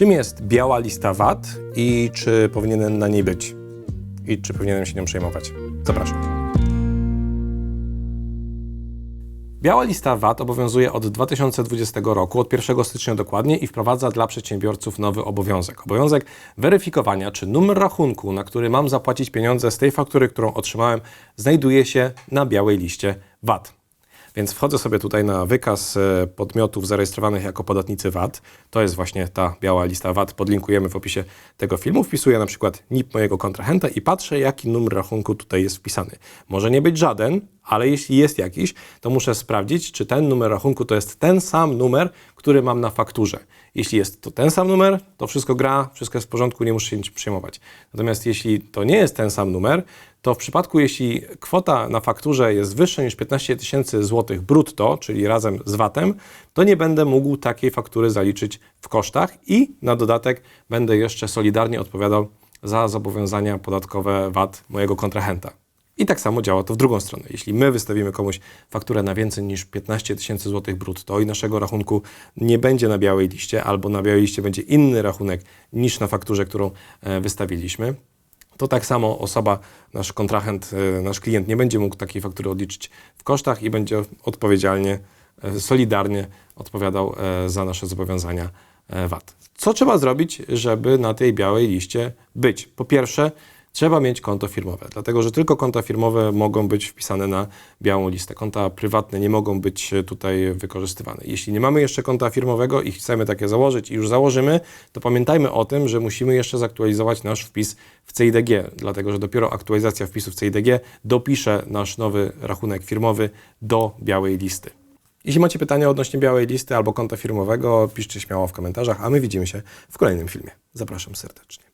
Czym jest biała lista VAT i czy powinienem na niej być? I czy powinienem się nią przejmować? Zapraszam. Biała lista VAT obowiązuje od 2020 roku, od 1 stycznia dokładnie i wprowadza dla przedsiębiorców nowy obowiązek. Obowiązek weryfikowania, czy numer rachunku, na który mam zapłacić pieniądze z tej faktury, którą otrzymałem, znajduje się na białej liście VAT. Więc wchodzę sobie tutaj na wykaz e, podmiotów zarejestrowanych jako podatnicy VAT. To jest właśnie ta biała lista VAT. Podlinkujemy w opisie tego filmu. Wpisuję na przykład NIP mojego kontrahenta i patrzę, jaki numer rachunku tutaj jest wpisany. Może nie być żaden, ale jeśli jest jakiś, to muszę sprawdzić, czy ten numer rachunku to jest ten sam numer, który mam na fakturze. Jeśli jest to ten sam numer, to wszystko gra, wszystko jest w porządku, nie muszę się przejmować. Natomiast jeśli to nie jest ten sam numer, to w przypadku, jeśli kwota na fakturze jest wyższa niż 15 tysięcy złotych brutto, czyli razem z VAT-em, to nie będę mógł takiej faktury zaliczyć w kosztach i na dodatek będę jeszcze solidarnie odpowiadał za zobowiązania podatkowe VAT mojego kontrahenta. I tak samo działa to w drugą stronę. Jeśli my wystawimy komuś fakturę na więcej niż 15 tysięcy złotych brutto i naszego rachunku nie będzie na białej liście, albo na białej liście będzie inny rachunek niż na fakturze, którą e, wystawiliśmy, to tak samo osoba, nasz kontrahent, e, nasz klient nie będzie mógł takiej faktury odliczyć w kosztach i będzie odpowiedzialnie, e, solidarnie odpowiadał e, za nasze zobowiązania VAT. Co trzeba zrobić, żeby na tej białej liście być? Po pierwsze, trzeba mieć konto firmowe, dlatego że tylko konta firmowe mogą być wpisane na białą listę. Konta prywatne nie mogą być e, tutaj wykorzystywane. Jeśli nie mamy jeszcze konta firmowego i chcemy takie założyć i już założymy, to pamiętajmy o tym, że musimy jeszcze zaktualizować nasz wpis w CIDG, dlatego że dopiero aktualizacja wpisu w CIDG dopisze nasz nowy rachunek firmowy do białej listy. Jeśli macie pytania odnośnie białej listy albo konta firmowego, piszcie śmiało w komentarzach, a my widzimy się w kolejnym filmie. Zapraszam serdecznie.